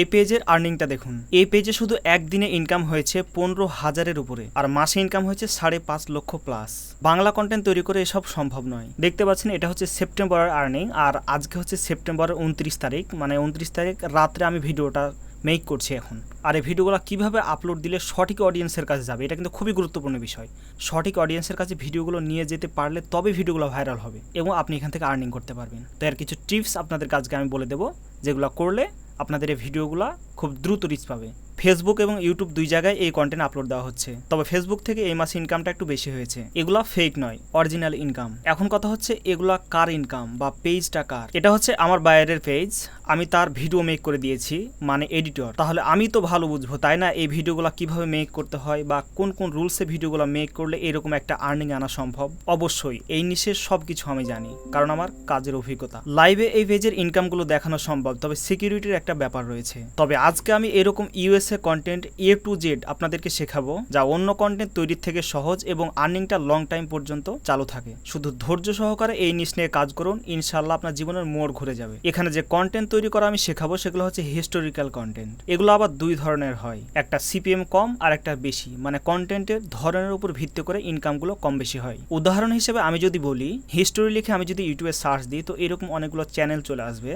এই পেজের আর্নিংটা দেখুন। এই পেজে শুধু একদিনে ইনকাম হয়েছে পনেরো হাজারের উপরে, আর মাসে ইনকাম হয়েছে সাড়ে পাঁচ লক্ষ প্লাস বাংলা কন্টেন্ট তৈরি করে এসব সম্ভব নয়। দেখতে পাচ্ছেন, এটা হচ্ছে সেপ্টেম্বরের আর্নিং আর আজকে হচ্ছে সেপ্টেম্বরের উনত্রিশ তারিখ মানে উনত্রিশ তারিখ রাত্রে আমি ভিডিওটা মেক করছি এখন। আর এই ভিডিওগুলো কীভাবে আপলোড দিলে সঠিক অডিয়েন্সের কাছে যাবে, এটা কিন্তু খুবই গুরুত্বপূর্ণ বিষয়। সঠিক অডিয়েন্সের কাছে ভিডিওগুলো নিয়ে যেতে পারলে তবে ভিডিওগুলো ভাইরাল হবে, এবং আপনি এখান থেকে আর্নিং করতে পারবেন। তো এর কিছু টিপস আপনাদের কাছকে আমি বলে দেবো, যেগুলো করলে আপনাদের এই ভিডিওগুলো খুব দ্রুত রিচ পাবে। ফেসবুক এবং ইউটিউব দুই জায়গায় এই কন্টেন্ট আপলোড দেওয়া হচ্ছে। তবে ফেসবুক থেকে এই মাসে ইনকামটা একটু বেশি হয়েছে। এগুলা ফেক নয় অরিজিনাল ইনকাম এখন কথা হচ্ছে, এগুলা কার ইনকাম বা পেজটা কার? এটা হচ্ছে আমার বাইরের পেজ আমি তার ভিডিও মেক করে দিয়েছি মানে এডিটর তাহলে আমি তো ভালো বুঝব, তাই না? এই ভিডিওগুলো কীভাবে মেক করতে হয় বা কোন কোন রুলসে ভিডিওগুলো মেক করলে এরকম একটা আর্নিং আনা সম্ভব? অবশ্যই, এই নিশের সব কিছু আমি জানি, কারণ আমার কাজের অভিজ্ঞতা। লাইভে এই পেজের ইনকামগুলো দেখানো সম্ভব, তবে সিকিউরিটির একটা ব্যাপার রয়েছে। তবে আজকে আমি এরকম USA content A to Z আপনাদেরকে শেখাবো, যা অন্য কন্টেন্ট তৈরির থেকে সহজ এবং আর্নিংটা লং টাইম পর্যন্ত চালু থাকে। শুধু ধৈর্য সহকারে এই নিশ নিয়ে কাজ করুন ইনশাল্লাহ আপনার জীবনের মোড় ঘুরে যাবে। এখানে যে কন্টেন্ট তৈরি করা আমি শেখাবো, সেগুলো হচ্ছে হিস্টোরিক্যাল কন্টেন্ট এগুলো আবার দুই ধরনের হয়, একটা সিপিএম কম আর একটা বেশি। মানে কন্টেন্টের ধরনের উপর ভিত্তি করে ইনকামগুলো কম বেশি হয়। উদাহরণ হিসেবে আমি যদি বলি হিস্টোরি লিখে আমি যদি ইউটিউবে সার্চ দিই, তো এরকম অনেকগুলো চ্যানেল চলে আসবে।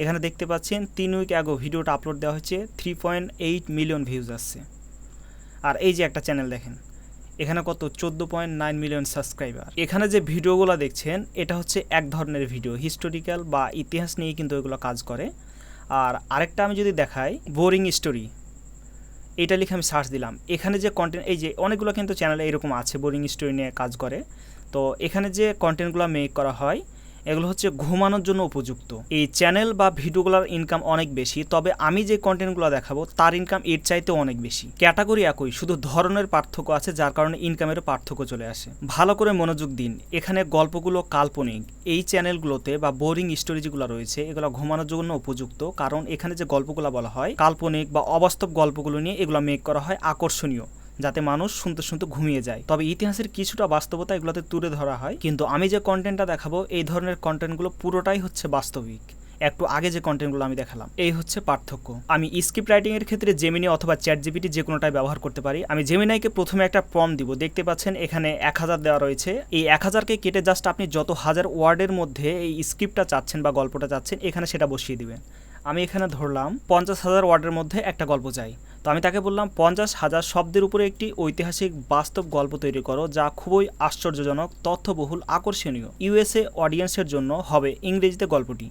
এখানে দেখতে পাচ্ছেন তিন উইক আগো ভিডিওটা আপলোড দেওয়া হচ্ছে three point eight million views আসছে। আর এই যে একটা চ্যানেল দেখেন, এখানে কত? চোদ্দ পয়েন্ট নাইন মিলিয়ন সাবস্ক্রাইবার এখানে যে ভিডিওগুলো দেখছেন, এটা হচ্ছে এক ধরনের ভিডিও হিস্টোরিক্যাল বা ইতিহাস নিয়ে কিন্তু এগুলো কাজ করে। আর আরেকটা আমি যদি দেখাই, বোরিং স্টোরি। এটা লিখে আমি সার্চ দিলাম। এখানে যে কন্টেন্ট এই যে অনেকগুলো কিন্তু চ্যানেলে এরকম আছে বোরিং স্টোরি নিয়ে কাজ করে। তো এখানে যে কন্টেন্টগুলো মেক করা হয় এগুলো হচ্ছে ঘুমানোর জন্য উপযুক্ত। এই চ্যানেল বা ভিডিওগুলোর ইনকাম অনেক বেশি, তবে আমি যে কন্টেন্টগুলো দেখাবো, তার ইনকাম এর চাইতেও অনেক বেশি। ক্যাটাগরি একই, শুধু ধরনের পার্থক্য আছে, যার কারণে ইনকামেরও পার্থক্য চলে আসে। ভালো করে মনোযোগ দিন। এখানে গল্পগুলো কাল্পনিক। এই চ্যানেলগুলোতে বা বোরিং স্টোরি যেগুলো রয়েছে, এগুলো ঘুমানোর জন্য উপযুক্ত, কারণ এখানে যে গল্পগুলো বলা হয়, কাল্পনিক বা অবাস্তব গল্পগুলো নিয়ে এগুলো মেক করা হয় আকর্ষণীয়। যাতে মানুষ শুনতে শুনতে ঘুমিয়ে যায়। তবে ইতিহাসের কিছুটা বাস্তবতা এগুলোতে তুলে ধরা হয়। কিন্তু আমি যে কন্টেন্টটা দেখাবো, এই ধরনের কন্টেন্টগুলো পুরোটাই হচ্ছে বাস্তবিক। একটু আগে যে কন্টেন্টগুলো আমি দেখালাম, এই হচ্ছে পার্থক্য। আমি স্ক্রিপ্ট রাইটিং এর ক্ষেত্রে জেমিনি অথবা চ্যাট জিপিটি যে কোনোটাই ব্যবহার করতে পারি। আমি জেমিনাইকে প্রথমে একটা ফর্ম দিব। দেখতে পাচ্ছেন এখানে এক হাজার দেওয়া রয়েছে। এই এক হাজারকে কেটে জাস্ট আপনি যত হাজার ওয়ার্ডের মধ্যে এই স্ক্রিপ্টটা চাচ্ছেন বা গল্পটা চাচ্ছেন, এখানে সেটা বসিয়ে দিবেন। আমি এখানে ধরলাম পঞ্চাশ হাজার ওয়ার্ডের মধ্যে একটা গল্প চাই। তো আমি তাকে বললাম, পঞ্চাশ হাজার শব্দের উপরে একটি ঐতিহাসিক বাস্তব গল্প তৈরি করো যা খুবই আশ্চর্যজনক, তথ্যবহুল, আকর্ষণীয়। ইউএসএ অডিয়েন্সের জন্য হবে ইংরেজিতে গল্পটি।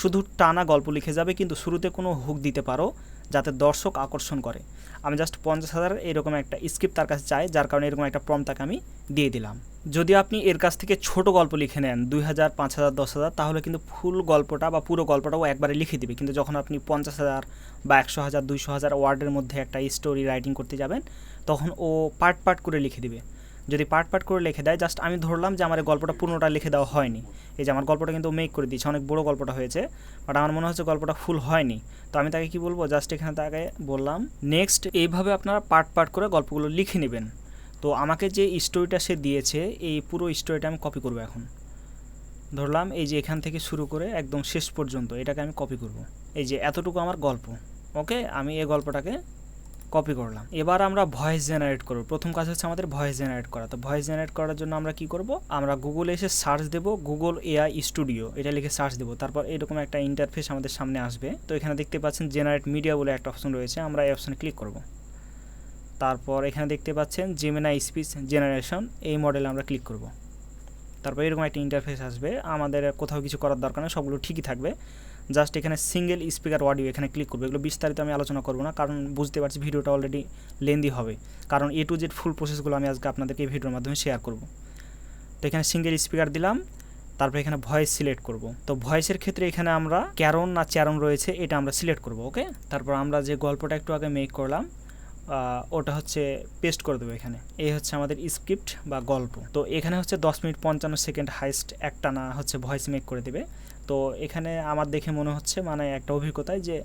শুধু টানা গল্প লিখে যাবে, কিন্তু শুরুতে কোনো হুক দিতে পারো। যাতে দর্শক আকর্ষণ করে। আমি জাস্ট পঞ্চাশ হাজার এরকম একটা স্ক্রিপ্ট তার কাছে চাই, যার কারণে এরকম একটা প্রম তাকে আমি দিয়ে দিলাম। যদি আপনি এর কাছ থেকে ছোট গল্প লিখে নেন, দুই হাজার, পাঁচ হাজার, দশ হাজার, তাহলে কিন্তু ফুল গল্পটা বা পুরো গল্পটাও একবারে লিখে দিবে। কিন্তু যখন আপনি পঞ্চাশ হাজার বা একশো হাজার, দুইশো হাজার ওয়ার্ডের মধ্যে একটা স্টোরি রাইটিং করতে যাবেন, তখন ও পার্ট পার্ট করে লিখে দিবে। যদি পার্ট পার্ট করে লিখে দেয় জাস্ট আমি ধরলাম যে আমার গল্পটা পুরোটা লিখে দেওয়া হয়নি। এই যে আমার গল্পটা কিন্তু মেক করে দিয়েছে, অনেক বড় গল্পটা হয়েছে বাট আমার মনে হচ্ছে গল্পটা ফুল হয়নি। তো আমি তাকে কি বলব? জাস্ট এখানে তাকে বললাম নেক্সট এইভাবে আপনারা পার্ট পার্ট করে গল্পগুলো লিখে নেবেন। তো আমাকে যে স্টোরিটা সে দিয়েছে, এই পুরো স্টোরিটা আমি কপি করব এখন। ধরলাম এই যে এখান থেকে শুরু করে একদম শেষ পর্যন্ত এটাকে আমি কপি করব। এই যে এতটুকু আমার গল্প ওকে আমি এই গল্পটাকে কপি করলাম। এবার আমরা ভয়েস জেনারেট করব। প্রথম কাজ হচ্ছে আমাদের ভয়েস জেনারেট করা। তো ভয়েস জেনারেট করার জন্য আমরা কি করব? আমরা গুগলে এসে সার্চ দেব গুগল এআই স্টুডিও এটা লিখে সার্চ দেবো। তারপর এরকম একটা ইন্টারফেস আমাদের সামনে আসবে। তো এখানে দেখতে পাচ্ছেন জেনারেট মিডিয়া বলে একটা অপশন রয়েছে। আমরা এই অপশনে ক্লিক করব। তারপর এখানে দেখতে পাচ্ছেন জেমিনা স্পিচ জেনারেশন এই মডেলে আমরা ক্লিক করব। তারপর এরকম একটা ইন্টারফেস আসবে। আমাদের কোথাও কিছু করার দরকার নেই। সবগুলো ঠিকই থাকবে। জাস্ট এখানে সিঙ্গেল স্পিকার অডিও এখানে ক্লিক করব। এগুলো বিস্তারিত আমি আলোচনা করব না, কারণ বুঝতে পারছি ভিডিওটা অলরেডি লেন্দি হবে। কারণ এ টু জেড ফুল প্রসেসগুলো আমি আজকে আপনাদেরকে এই ভিডিওর মাধ্যমে শেয়ার করব। তো এখানে সিঙ্গেল স্পিকার দিলাম, তারপর এখানে ভয়েস সিলেক্ট করব। তো ভয়েসের ক্ষেত্রে এখানে আমরা ক্যারন না চ্যারন রয়েছে, এটা আমরা সিলেক্ট করব ওকে তারপর আমরা যে গল্পটা একটু আগে মেক করলাম ওটা হচ্ছে পেস্ট করে দেবো এখানে। এই হচ্ছে আমাদের স্ক্রিপ্ট বা গল্প। তো এখানে হচ্ছে দশ মিনিট পঞ্চান্ন সেকেন্ড হাইস্ট একটা না হচ্ছে ভয়েস মেক করে দেবে। তো এখানে আমার দেখে মনে হচ্ছে মানে একটা অভিজ্ঞতায় যে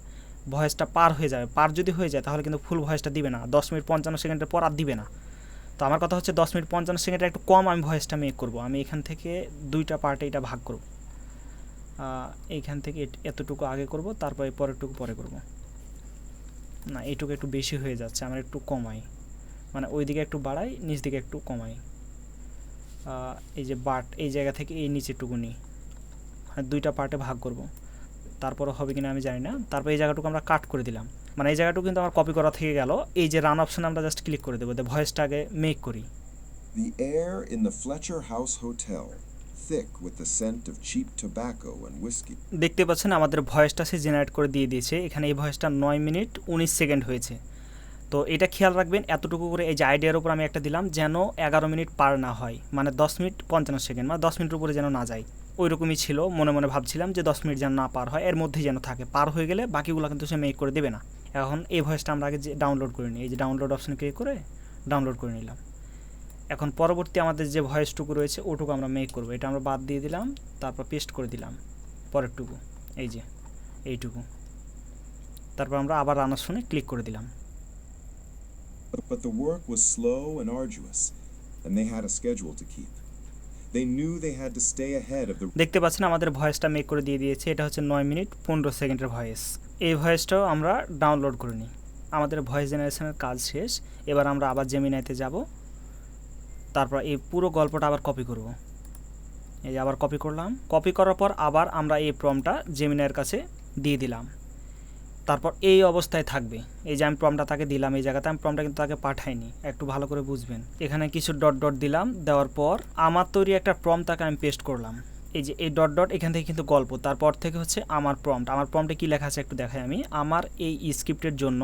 ভয়েসটা পার হয়ে যাবে। পার যদি হয়ে যায়, তাহলে কিন্তু ফুল ভয়েসটা দিবে না। দশ মিনিট পঞ্চান্ন সেকেন্ডের পর আর দিবে না। তো আমার কথা হচ্ছে, দশ মিনিট পঞ্চান্ন সেকেন্ডের একটু কম আমি ভয়েসটা মেক করব। আমি এখান থেকে দুইটা পার্টে এটা ভাগ করব। এইখান থেকে এতটুকু আগে করব, তারপরে পরেরটুকু পরে করব। না, এইটুকু একটু বেশি হয়ে যাচ্ছে, আমার একটু কমাই। মানে ওই দিকে একটু বাড়াই, নিচ দিকে একটু কমাই। এই যে বাট, এই জায়গা থেকে এই নিচেরটুকু নিই। দুইটা পার্টে ভাগ করব। তারপরে হবে কিনা আমি জানি না। তারপর এই জায়গাটুকু আমরা কাট করে দিলাম। মানে এই জায়গাটুকু কিন্তু আমার কপি করা থেকে গেল। এই যে রান অপশন আমরা জাস্ট ক্লিক করে দেবো। ভয়েসটা আগে মেক করি। The air in the Fletcher House Hotel, thick with the scent of cheap tobacco and whiskey. দেখতে পাচ্ছেন আমাদের ভয়েসটা সে জেনারেট করে দিয়ে দিয়েছে। এখানে এই ভয়েসটা নয় মিনিট উনিশ সেকেন্ড হয়েছে। তো এটা খেয়াল রাখবেন এতটুকু করে এই যে আইডিয়ার উপর আমি একটা দিলাম যেন এগারো মিনিট পার না হয়। মানে দশ মিনিট পঞ্চান্ন সেকেন্ড মানে দশ মিনিটের উপরে যেন না যায়। ওই রকমই ছিল মনে মনে ভাবছিলাম যে দশ মিনিট যেন না পার হয় এর মধ্যেই যেন থাকে। পার হয়ে গেলে বাকিগুলো কিন্তু সে মেক করে দেবে না। এখন এই ভয়েসটা আমরা আগে যে ডাউনলোড করে নিই। এই যে ডাউনলোড অপশন ক্লিক করে ডাউনলোড করে নিলাম। এখন পরবর্তী আমাদের যে ভয়েসটুকু রয়েছে ওটুকু আমরা মেক করব। এটা আমরা বাদ দিয়ে দিলাম তারপর পেস্ট করে দিলাম। পরেরটুকু এই যে এইটুকু। তারপর আমরা আবার রান্নার শুনে ক্লিক করে দিলাম। But the work was slow and arduous, and they had a schedule to keep. দেখতে পাচ্ছেন আমাদের ভয়েসটা মেক করে দিয়ে দিয়েছে। এটা হচ্ছে নয় মিনিট পনেরো সেকেন্ডের ভয়েস। এই ভয়েসটাও আমরা ডাউনলোড করে নিই। আমাদের ভয়েস জেনারেশনের কাজ শেষ। এবার আমরা আবার জেমিনাইতে যাব। তারপর এই পুরো গল্পটা আবার কপি করব। এই আবার কপি করলাম। কপি করার পর আবার আমরা এই প্রমটা জেমিনাইয়ের কাছে দিয়ে দিলাম। তারপর এই অবস্থায় থাকবে। এই যে আমি প্রমটা তাকে দিলাম, এই জায়গাতে আমি প্রমটা কিন্তু তাকে পাঠাইনি। একটু ভালো করে বুঝবেন। এখানে কিছু ডট ডট দিলাম, দেওয়ার পর আমার তৈরি একটা প্রম তাকে আমি পেস্ট করলাম। এই যে এই ডট ডট এখান থেকে কিন্তু গল্প। তারপর থেকে হচ্ছে আমার প্রম্পট আমার প্রম্পটে কী লেখা আছে একটু দেখাই আমি। আমার এই স্ক্রিপ্টের জন্য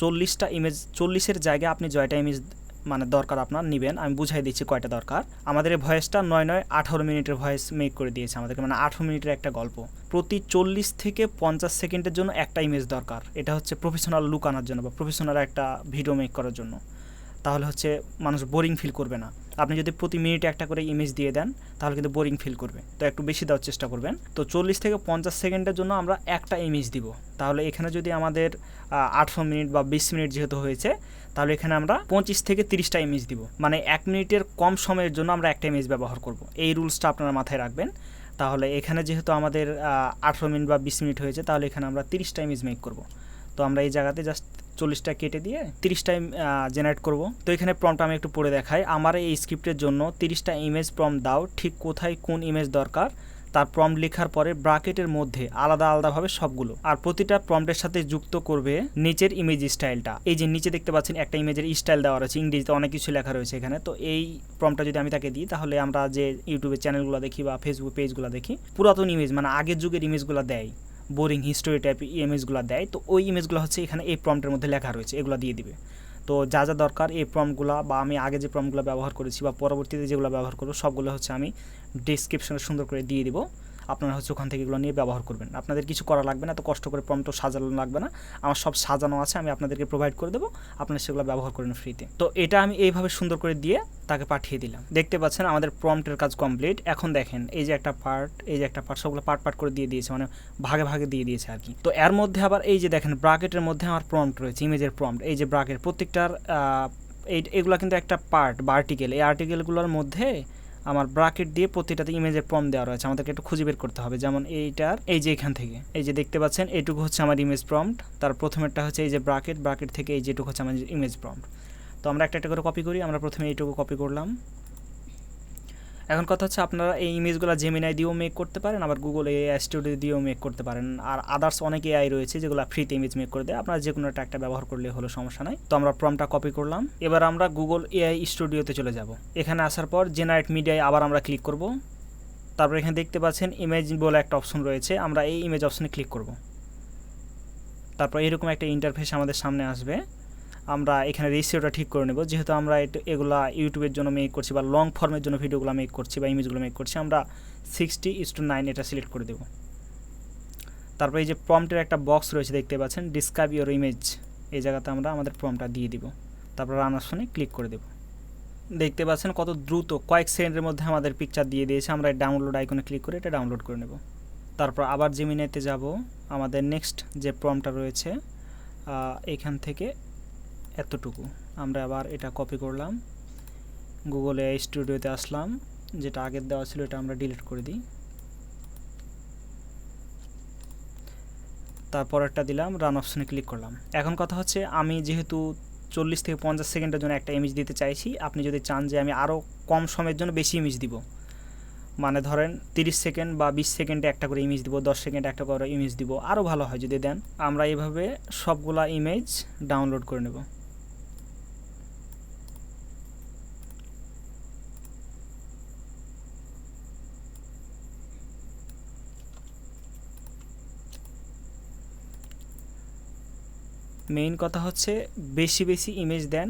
চল্লিশটা ইমেজ চল্লিশের জায়গায় আপনি জয়টা ইমেজ মানে দরকার আপনার, নেবেন। আমি বুঝাই দিচ্ছি কয়টা দরকার। আমাদের এই ভয়েসটা নয় নয় আঠারো মিনিটের ভয়েস মেক করে দিয়েছে আমাদেরকে মানে আঠারো মিনিটের একটা গল্প। প্রতি চল্লিশ থেকে পঞ্চাশ সেকেন্ডের জন্য একটা ইমেজ দরকার। এটা হচ্ছে প্রফেশনাল লুক আনার জন্য বা প্রফেশনাল একটা ভিডিও মেক করার জন্য। তাহলে হচ্ছে মানুষ বোরিং ফিল করবে না। আপনি যদি প্রতি মিনিটে একটা করে ইমেজ দিয়ে দেন, তাহলে কিন্তু বোরিং ফিল করবে। তো একটু বেশি দেওয়ার চেষ্টা করবেন। তো চল্লিশ থেকে পঞ্চাশ সেকেন্ডের জন্য আমরা একটা ইমেজ দিব। তাহলে এখানে যদি আমাদের আঠেরো মিনিট বা বিশ মিনিট যেহেতু হয়েছে তাহলে এখানে আমরা পঁচিশ থেকে তিরিশটা ইমেজ দিব। মানে এক মিনিটের কম সময়ের জন্য আমরা একটা ইমেজ ব্যবহার করব। এই রুলসটা আপনারা মাথায় রাখবেন। তাহলে এখানে যেহেতু আমাদের আঠেরো মিনিট বা বিশ মিনিট হয়েছে, তাহলে এখানে আমরা তিরিশটা ইমেজ মেক করব। তো আমরা এই জায়গাতে জাস্ট চল্লিশটা কেটে দিয়ে তিরিশ টাইম জেনারেট করব। তো এখানে প্রমটা আমি একটু পড়ে দেখাই। আমার এই স্ক্রিপ্টের জন্য তিরিশটা ইমেজ প্রম দাও ঠিক কোথায় কোন ইমেজ দরকার? তার প্রম লেখার পরে ব্রাকেটের মধ্যে আলাদা আলাদাভাবে সবগুলো। আর প্রতিটা প্রম্পটের সাথে যুক্ত করবে নিচের ইমেজ স্টাইলটা এই যে নিচে দেখতে পাচ্ছেন, একটা ইমেজের স্টাইল দেওয়া রয়েছে, ইংরেজিতে অনেক কিছু লেখা রয়েছে এখানে। তো এই প্রমটা যদি আমি তাকে দিই, তাহলে আমরা যে ইউটিউবে চ্যানেলগুলো দেখি বা ফেসবুক পেজগুলো দেখি, পুরাতন ইমেজ মানে আগের যুগের ইমেজগুলো দেয়। বোরিং হিস্টোরি টাইপ ইমেজগুলো দেয়। তো ওই ইমেজগুলো হচ্ছে এখানে এই প্রম্পটের মধ্যে লেখা রয়েছে, এগুলো দিয়ে দিবে। তো যা যা দরকার এই প্রম্পটগুলো বা আমি আগে যে প্রমগুলো ব্যবহার করেছি বা পরবর্তীতে যেগুলো ব্যবহার করব, সবগুলো হচ্ছে আমি ডিসক্রিপশনে সুন্দর করে দিয়ে দিব। আপনারা হচ্ছে ওখান থেকে এগুলো নিয়ে ব্যবহার করবেন। আপনাদের কিছু করা লাগবে না তো কষ্ট করে প্রম্পট সাজানো লাগবে না। আমার সব সাজানো আছে, আমি আপনাদেরকে প্রোভাইড করে দেবো। আপনারা সেগুলো ব্যবহার করেন ফ্রিতে তো এটা আমি এইভাবে সুন্দর করে দিয়ে তাকে পাঠিয়ে দিলাম। দেখতে পাচ্ছেন আমাদের প্রম্পটের কাজ কমপ্লিট এখন দেখেন, এই যে একটা পার্ট এই যে একটা পার্ট সবগুলো পার্ট পার্ট করে দিয়ে দিয়েছে মানে ভাগে ভাগে দিয়ে দিয়েছে আর কি। তো এর মধ্যে আবার এই যে দেখেন ব্রাকেটের মধ্যে আমার প্রম্পট রয়েছে, ইমেজের প্রম্পট এই যে ব্রাকেট প্রত্যেকটার এই, এগুলো কিন্তু একটা পার্ট বা আর্টিকেল এই আর্টিকেলগুলোর মধ্যে আমার ব্রাকেট দিয়ে প্রতিটাতে ইমেজের ফর্ম দেওয়া রয়েছে। আমাদেরকে একটু খুঁজে বের করতে হবে। যেমন এইটার, এই যে এখান থেকে। এই যে দেখতে পাচ্ছেন এইটুকু হচ্ছে আমার ইমেজ প্রম্পট তার প্রথমেরটা হচ্ছে এই যে ব্রাকেট ব্রাকেট থেকে এই যেটুকু হচ্ছে আমার ইমেজ প্রম্পট তো আমরা একটা একটা করে কপি করি। আমরা প্রথমে এইটুকু কপি করলাম। এখন কথা হচ্ছে আপনারা এই ইমেজগুলো জেমিনাই দিয়েও মেক করতে পারেন, আবার গুগল এআই স্টুডিও দিয়েও মেক করতে পারেন। আর আদার্স অনেক এআই রয়েছে যেগুলো ফ্রিতে ইমেজ মেক করে দেয়। আপনারা যে কোনো একটা ব্যবহার করলে হলো সমস্যা নাই। তো আমরা প্রমটা কপি করলাম। এবার আমরা গুগল এআই স্টুডিওতে চলে যাব। এখানে আসার পর জেনারেট মিডিয়ায় আবার আমরা ক্লিক করব। তারপর এখানে দেখতে পাচ্ছেন ইমেজ বলে একটা অপশন রয়েছে। আমরা এই ইমেজ অপশনে ক্লিক করব। তারপর এরকম একটা ইন্টারফেস আমাদের সামনে আসবে। আমরা এখানে রেশিওটা ঠিক করে নেব। যেহেতু আমরা এগুলা ইউটিউবের জন্য মেক করছি বা লং ফর্মের জন্য ভিডিওগুলো মেক করছি বা ইমেজগুলো মেক করছি, আমরা সিক্সটি ইস টু নাইন এটা সিলেক্ট করে দেব। তারপর এই যে প্রম্পটের একটা বক্স রয়েছে দেখতে পাচ্ছেন ডিসক্রাইব ইউর ইমেজ এই জায়গাতে আমরা আমাদের প্রম্পটটা দিয়ে দিব। তারপর রান অপশনে ক্লিক করে দেব। দেখতে পাচ্ছেন কত দ্রুত কয়েক সেকেন্ডের মধ্যে আমাদের পিকচার দিয়ে দিয়েছে। আমরা ডাউনলোড আইকনে ক্লিক করে এটা ডাউনলোড করে নেব। তারপর আবার জেমিনেতে যাব। আমাদের নেক্সট যে প্রম্পটটা রয়েছে এখান থেকে এতটুকু। আমরা আবার এটা কপি করলাম। গুগলে স্টুডিওতে আসলাম। যেটা আগের দেওয়া ছিল, এটা আমরা ডিলিট করে দিই। তারপরেরটা দিলাম রান অপশনে ক্লিক করলাম। এখন কথা হচ্ছে, আমি যেহেতু চল্লিশ থেকে পঞ্চাশ সেকেন্ডের জন্য একটা ইমেজ দিতে চাইছি, আপনি যদি চান যে আমি আরও কম সময়ের জন্য বেশি ইমেজ দিব মানে ধরেন তিরিশ সেকেন্ড বা বিশ সেকেন্ডে একটা করে ইমেজ দিব, দশ সেকেন্ডে একটা করে ইমেজ দিব আরও ভালো হয় যদি দেন, আমরা এইভাবে সবগুলা ইমেজ ডাউনলোড করে নেব। মেইন কথা হচ্ছে বেশি বেশি ইমেজ দেন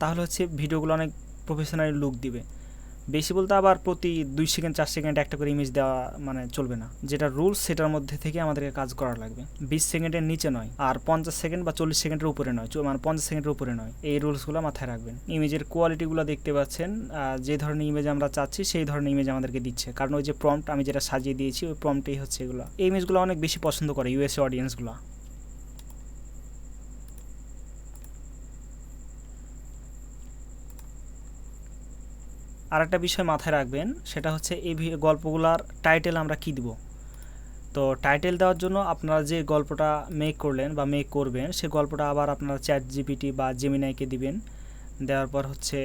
তাহলে হচ্ছে ভিডিওগুলো অনেক প্রফেশনাল লুক দিবে। বেশি বলতে আবার প্রতি দুই সেকেন্ড চার সেকেন্ড একটা করে ইমেজ দেওয়া মানে চলবে না। যেটা রুলস সেটার মধ্যে থেকে আমাদেরকে কাজ করা লাগবে। বিশ সেকেন্ডের নিচে নয়, আর পঞ্চাশ সেকেন্ড বা চল্লিশ সেকেন্ডের উপরে নয় মানে পঞ্চাশ সেকেন্ডের উপরে নয়। এই রুলসগুলো মাথায় রাখবেন। ইমেজের কোয়ালিটিগুলো দেখতে পাচ্ছেন যে ধরনের ইমেজ আমরা চাচ্ছি, সেই ধরনের ইমেজ আমাদেরকে দিচ্ছে। কারণ ওই যে প্রম্পট আমি যেটা সাজিয়ে দিয়েছি, ওই প্রম্পটেই হচ্ছে এগুলো। এই ইমেজগুলো অনেক বেশি পছন্দ করে ইউএসএ অডিয়েন্সগুলো আর একটা বিষয় মাথায় রাখবেন, সেটা হচ্ছে এই গল্পগুলার টাইটেল আমরা কি দিব? তো টাইটেল দেওয়ার জন্য আপনারা যে গল্পটা মেক করলেন বা মেক করবেন, সে গল্পটা আবার আপনারা চ্যাট জিপিটি বা জেমিনাইকে দিবেন। দেওয়ার পর হচ্ছে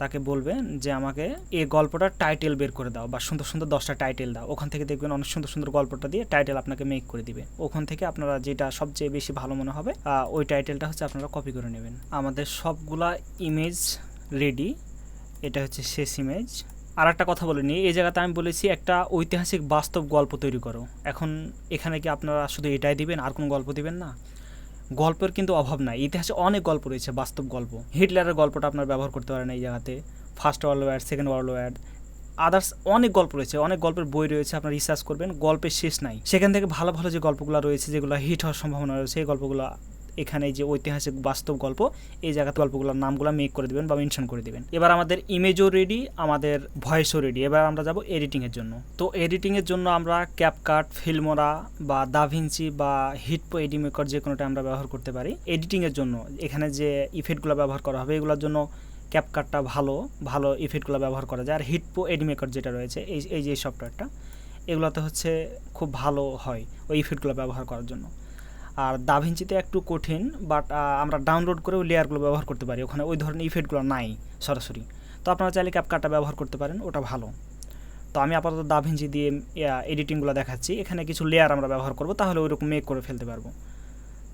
তাকে বলবেন যে, আমাকে এই গল্পটার টাইটেল বের করে দাও বা সুন্দর সুন্দর দশটা টাইটেল দাও। ওখান থেকে দেখবেন অনেক সুন্দর সুন্দর গল্পটা দিয়ে টাইটেল আপনাকে মেক করে দিবে। ওখান থেকে আপনারা যেটা সবচেয়ে বেশি ভালো মনে হবে ওই টাইটেলটা হচ্ছে আপনারা কপি করে নেবেন। আমাদের সবগুলা ইমেজ রেডি এটা হচ্ছে শেষ ইমেজ আর একটা কথা বলে নিই, এই জায়গাতে আমি বলেছি একটা ঐতিহাসিক বাস্তব গল্প তৈরি করো। এখন এখানে কি আপনারা শুধু এটাই দিবেন, আর কোনো গল্প দিবেন না? গল্পের কিন্তু অভাব নাই। ইতিহাসে অনেক গল্প রয়েছে বাস্তব গল্প। হিটলারের গল্পটা আপনারা ব্যবহার করতে পারেন এই জায়গাতে। First world war second world war others অনেক গল্প রয়েছে, অনেক গল্পের বই রয়েছে, আপনার রিসার্চ করবেন, গল্পের শেষ নাই। সেখান থেকে ভালো ভালো যে গল্পগুলো রয়েছে, যেগুলো হিট হওয়ার সম্ভাবনা রয়েছে সেই গল্পগুলো এখানে যে ঐতিহাসিক বাস্তব গল্প, এই জায়গাতে গল্পগুলোর নামগুলো মেক করে দিবেন বা মেনশন করে দিবেন। এবার আমাদের ইমেজও রেডি আমাদের ভয়েসও রেডি এবার আমরা যাব এডিটিংয়ের জন্য। তো এডিটিংয়ের জন্য আমরা ক্যাপকাট ফিল্মোরা বা দাভিঞ্চি বা হিটপো এডিমেকার যে কোনোটা আমরা ব্যবহার করতে পারি। এডিটিংয়ের জন্য এখানে যে ইফেক্টগুলো ব্যবহার করা হবে, এগুলোর জন্য ক্যাপকাটটা ভালো ভালো ইফেক্টগুলো ব্যবহার করা যায়। আর হিটপো এডিমেকার যেটা রয়েছে, এই এই যে সফটওয়্যারটা এগুলোতে হচ্ছে খুব ভালো হয় ওই ইফেক্টগুলো ব্যবহার করার জন্য। আর দাভিঞ্চিতে একটু কঠিন বাট আমরা ডাউনলোড করেও লেয়ারগুলো ব্যবহার করতে পারি। ওখানে ওই ধরনের ইফেক্টগুলো নাই, সরাসরি। তো আপনারা চাইলে ক্যাপকাটটা ব্যবহার করতে পারেন, ওটা ভালো। তো আমি আপাতত দাভিঞ্চি দিয়ে এডিটিংগুলো দেখাচ্ছি। এখানে কিছু লেয়ার আমরা ব্যবহার করব, তাহলে ওইরকম মেক করে ফেলতে পারব।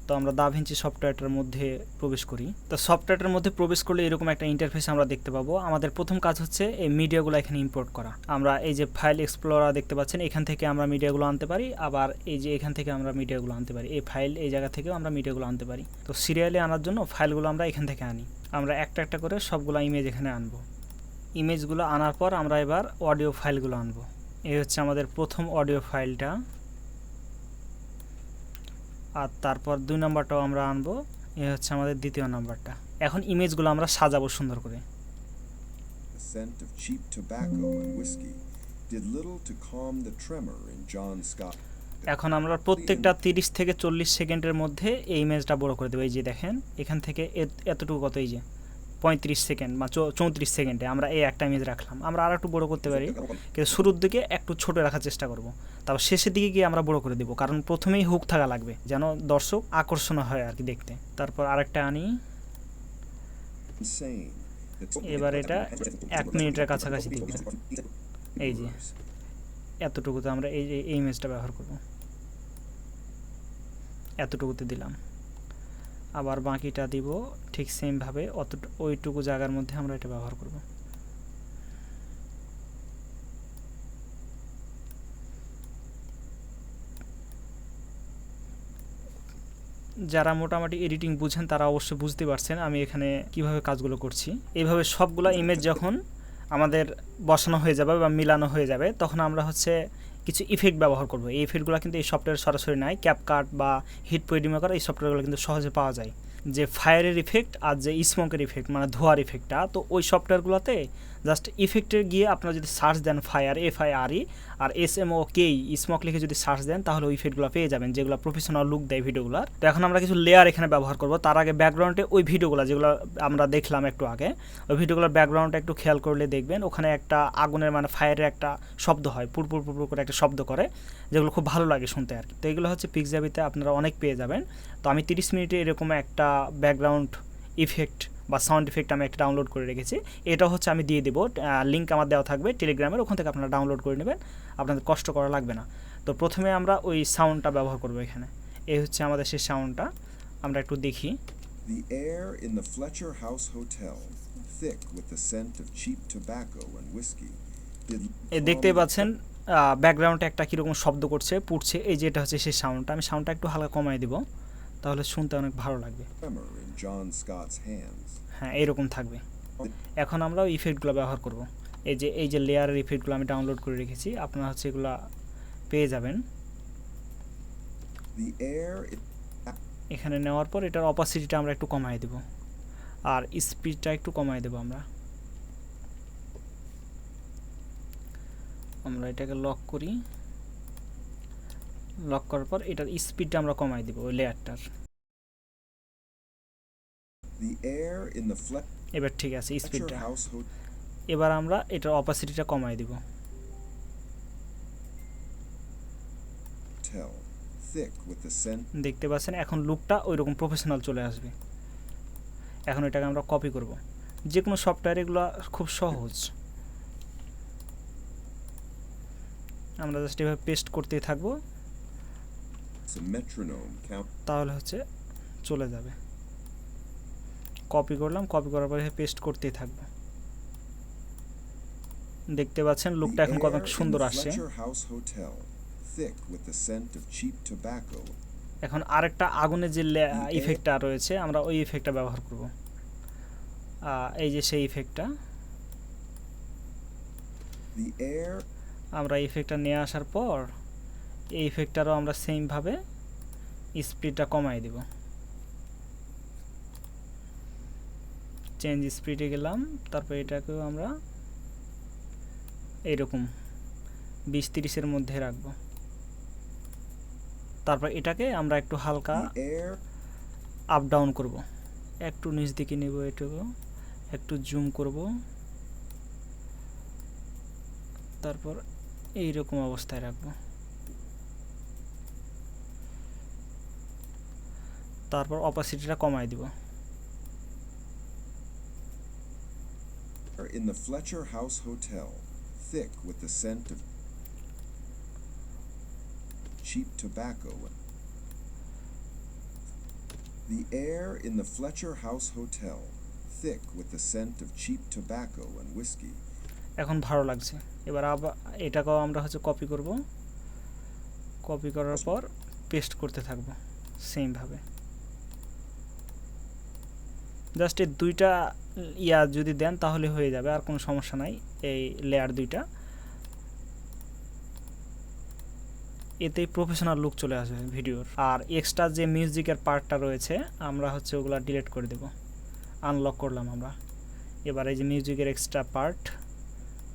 তো আমরা দাভিঞ্চি সফটওয়্যারটার মধ্যে প্রবেশ করি। তো সফটওয়্যারটার মধ্যে প্রবেশ করলে এরকম একটা ইন্টারফেস আমরা দেখতে পাবো। আমাদের প্রথম কাজ হচ্ছে এই মিডিয়াগুলো এখানে ইম্পোর্ট করা। আমরা এই যে ফাইল এক্সপ্লোরার দেখতে পাচ্ছেন, এখান থেকে আমরা মিডিয়াগুলো আনতে পারি। আবার এই যে এখান থেকে আমরা মিডিয়াগুলো আনতে পারি। এই ফাইল এই জায়গা থেকেও আমরা মিডিয়াগুলো আনতে পারি। তো সিরিয়ালে আনার জন্য ফাইলগুলো আমরা এখান থেকে আনি। আমরা একটা একটা করে সবগুলো ইমেজ এখানে আনব। ইমেজগুলো আনার পর আমরা এবার অডিও ফাইলগুলো আনব। এই হচ্ছে আমাদের প্রথম অডিও ফাইলটা আর তারপর দুই নম্বরটাও আমরা আনব এ হচ্ছে আমাদের দ্বিতীয় নাম্বারটা। এখন ইমেজগুলো আমরা সাজাবো সুন্দর করে. এখন আমরা প্রত্যেকটা তিরিশ থেকে চল্লিশ সেকেন্ডের মধ্যে এই ইমেজটা বড় করে দেবো। এই যে দেখেন এখান থেকে এত- এতটুকু কত? এই যে পঁয়ত্রিশ সেকেন্ড বা চৌ- চৌত্রিশ সেকেন্ডে আমরা এই একটা ইমেজ রাখলাম। আমরা আর একটু বড় করতে পারি। কিন্তু শুরুর দিকে একটু ছোট রাখার চেষ্টা করব। তারপর শেষের দিকে গিয়ে আমরা বড় করে দেবো। কারণ প্রথমেই হুক থাকা লাগবে যেন দর্শক আকর্ষণ হয় আর কি দেখতে। তারপর আরেকটা আনি. এবার এটা এক মিনিটের কাছাকাছি দিব। এই যে এতটুকুতে আমরা এই এই- এই ইমেজটা ব্যবহার করব। এতটুকুতে দিলাম। আবার বাকিটা দিব ঠিক সেমভাবে অত ওইটুকু জায়গার মধ্যে আমরা এটা ব্যবহার করব। যারা মোটামুটি এডিটিং বুঝেন তারা অবশ্যই বুঝতে পারছেন আমি এখানে কীভাবে কাজগুলো করছি। এইভাবে সবগুলা ইমেজ যখন আমাদের বসানো হয়ে যাবে বা মিলানো হয়ে যাবে, তখন আমরা হচ্ছে কিছু ইফেক্ট ব্যবহার করব। এই ইফেক্টগুলো কিন্তু এই সফটওয়্যার সরাসরি নাই। ক্যাপকাট বা হিট পরিমেকার এই সফটওয়্যারগুলো কিন্তু সহজে পাওয়া যায়। যে ফায়ারের ইফেক্ট আর যে স্মোকের ইফেক্ট মানে ধোয়ার ইফেক্টটা তো ওই সফটওয়্যারগুলোতে জাস্ট ইফেক্টে গিয়ে আপনারা যদি search then fire, F I R E R S M O K E smoke লিখে যদি সার্চ দেন, তাহলে ওই ইফেক্টগুলো পেয়ে যাবেন, যেগুলো প্রফেশনাল লুক দেয় ভিডিওগুলোর তো এখন আমরা কিছু লেয়ার এখানে ব্যবহার করব। তার আগে ব্যাকগ্রাউন্ডে ওই ভিডিওগুলো যেগুলো আমরা দেখলাম একটু আগে, ওই ভিডিওগুলোর ব্যাকগ্রাউন্ডটা একটু খেয়াল করলে দেখবেন, ওখানে একটা আগুনের মানে ফায়ারের একটা শব্দ হয় পুরপুর পুরপুর করে একটা শব্দ করে, যেগুলো খুব ভালো লাগে শুনতে আর কি। তো এগুলো হচ্ছে পিকজাবিতে আপনারা অনেক পেয়ে যাবেন। তো আমি তিরিশ মিনিটে এরকম একটা ব্যাকগ্রাউন্ড ইফেক্ট বা সাউন্ড ইফেক্ট আমি একটা ডাউনলোড করে রেখেছি। এটা হচ্ছে আমি দিয়ে দেবো লিঙ্ক আমার দেওয়া থাকবে টেলিগ্রামের ওখান থেকে আপনারা ডাউনলোড করে নেবেন আপনাদের কষ্ট করা লাগবে না। তো প্রথমে আমরা ওই সাউন্ডটা ব্যবহার করব এখানে। এই হচ্ছে আমাদের সেই সাউন্ডটা আমরা একটু দেখি। The air in the Fletcher House Hotel, thick with the scent of cheap tobacco and whiskey, দেখতেই পাচ্ছেন ব্যাকগ্রাউন্ডে একটা কীরকম শব্দ করছে পুড়ছে এই যে এটা হচ্ছে সেই সাউন্ডটা আমি সাউন্ডটা একটু হালকা কমাই দিব। তাহলে শুনতে অনেক ভালো লাগবে. হ্যাঁ এরকম থাকবে। এখন আমরা ইফেক্টগুলো ব্যবহার করব। এই যে এই যে লেয়ারের ইফেক্টগুলো আমি ডাউনলোড করে রেখেছি আপনারা হচ্ছে এগুলো পেয়ে যাবেন। এখানে নেওয়ার পর এটার অপাসিটিটা আমরা একটু কমাই দেব। আর স্পিডটা একটু কমাই দেব আমরা। আমরা এটাকে লক করি। লক করার পর এটার স্পিডটা আমরা কমাই দেব ওই লেয়ারটার এবার ঠিক আছে স্পিডটা এবার আমরা এটার অপাসিটিটা কমাই দেব। দেখতে পাচ্ছেন এখন লুকটা ওই রকম প্রফেশনাল চলে আসবে। এখন এটাকে আমরা কপি করব। যে কোনো সফটওয়্যার এগুলো খুব সহজ। আমরা জাস্ট এভাবে পেস্ট করতেই থাকব। তাহলে হচ্ছে চলে যাবে। কপি করলাম কপি করার পরে পেস্ট করতেই থাকব। দেখতে পাচ্ছেন লুকটা এখন কত সুন্দর আসছে। এখন আরেকটা আগুনের যে ইফেক্টটা রয়েছে আমরা ওই ইফেক্টটা ব্যবহার করব। এই যে সেই ইফেক্টটা আমরা ইফেক্টটা নিয়ে আসার পর এই ইফেক্টটারও আমরা সেমভাবে স্পিডটা কমাই দেব। চেঞ্জ স্পিডে গেলাম তারপর এটাকেও আমরা এইরকম বিশ তিরিশের মধ্যে রাখব। তারপর এটাকে আমরা একটু হালকা আপ ডাউন করব। একটু নিচ দিকে নেব এটুকু একটু জুম করব। তারপর এই রকম অবস্থায় রাখব। তারপর অপাসিটিটা কমাই দিব in the Fletcher House Hotel, thick with the scent of cheap tobacco. The air in the Fletcher House Hotel, thick with the scent of cheap tobacco and whiskey. এখন ভালো লাগছে এবার আবার এটাকেও আমরা হচ্ছে কপি করব কপি করার পর পেস্ট করতে থাকব সেমভাবে জাস্ট এই দুইটা ইয়া যদি দেন তাহলে হয়ে যাবে আর কোনো সমস্যা নাই। এই লেয়ার দুইটা। এতেই প্রফেশনাল লুক চলে আসবে ভিডিওর। আর এক্সট্রা যে মিউজিকের পার্টটা রয়েছে আমরা হচ্ছে ওগুলা ডিলিট করে দেব। আনলক করলাম আমরা। এবার এই যে মিউজিকের এক্সট্রা পার্ট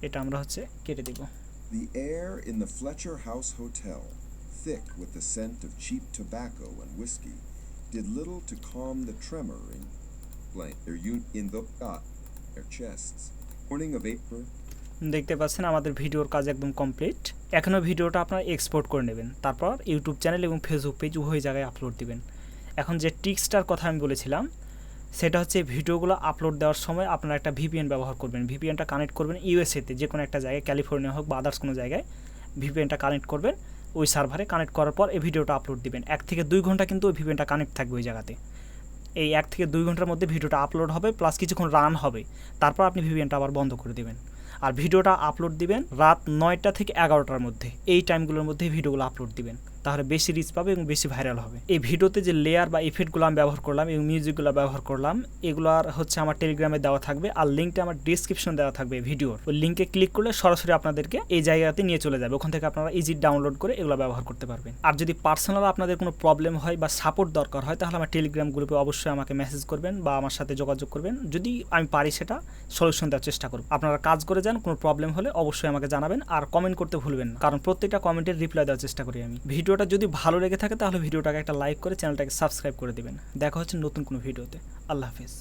এটা আমরা হচ্ছে কেটে দিব। The air in the Fletcher House Hotel, thick with the scent of cheap tobacco and whiskey, did little to calm the tremor in their in the their chests. Morning of April, দেখতে পাচ্ছেন আমাদের ভিডিওর কাজ একদম complete এখনও ভিডিওটা আপনারা export করে নেবেন। তারপর ইউটিউব চ্যানেল এবং ফেসবুক পেজ উভয় জায়গায় আপলোড দিবেন। এখন যে টিক্সটার কথা আমি বলেছিলাম সেটা হচ্ছে ভিডিওগুলো আপলোড দেওয়ার সময় আপনারা একটা ভিপিএন ব্যবহার করবেন। ভিপিএনটা কানেক্ট করবেন ইউএসএতে যে কোনো একটা জায়গায় ক্যালিফোর্নিয়া হোক বা আদার্স কোনো জায়গায় ভিপিএনটা কানেক্ট করবেন। ওই সার্ভারে কানেক্ট করার পর এই ভিডিওটা আপলোড দিবেন। এক থেকে দুই ঘণ্টা কিন্তু ওই ভিপিএনটা কানেক্ট থাকবে ওই জায়গাতে। এই এক থেকে দুই ঘণ্টার মধ্যে ভিডিওটা আপলোড হবে প্লাস কিছুক্ষণ রান হবে। তারপর আপনি ভিভিএনটা আবার বন্ধ করে দেবেন। আর ভিডিওটা আপলোড দিবেন রাত নয়টা থেকে এগারোটার মধ্যে। এই টাইমগুলোর মধ্যে ভিডিওগুলো আপলোড দিবেন। তাহলে বেশি রিচ পাবে এবং বেশি ভাইরাল হবে। এই ভিডিওতে যে লেয়ার বা ইফেক্টগুলো আমি ব্যবহার করলাম এবং মিউজিকগুলো ব্যবহার করলাম, এগুলোর হচ্ছে আমার টেলিগ্রামে দেওয়া থাকবে আর লিঙ্কটা আমার ডিসক্রিপশন দেওয়া থাকবে ভিডিওর ওই লিঙ্কে ক্লিক করলে সরাসরি আপনাদেরকে এই জায়গাতে নিয়ে চলে যাবে। ওখান থেকে আপনারা ইজি ডাউনলোড করে এগুলো ব্যবহার করতে পারবেন। আর যদি পার্সোনাল আপনাদের কোনো প্রবলেম হয় বা সাপোর্ট দরকার হয়, তাহলে আমার টেলিগ্রাম গ্রুপে অবশ্যই আমাকে মেসেজ করবেন বা আমার সাথে যোগাযোগ করবেন। যদি আমি পারি সেটা সলিউশন দেওয়ার চেষ্টা করব। আপনারা কাজ করে যান, কোনো প্রবলেম হলে অবশ্যই আমাকে জানাবেন আর কমেন্ট করতে ভুলবেন না। কারণ প্রত্যেকটা কমেন্টের রিপ্লাই দেওয়ার চেষ্টা করি আমি। ভিডিওটা যদি ভালো লেগে থাকে তাহলে ভিডিওটাকে একটা লাইক করে চ্যানেলটাকে সাবস্ক্রাইব করে দিবেন। দেখা হচ্ছে নতুন কোনো ভিডিওতে। আল্লাহ হাফিজ।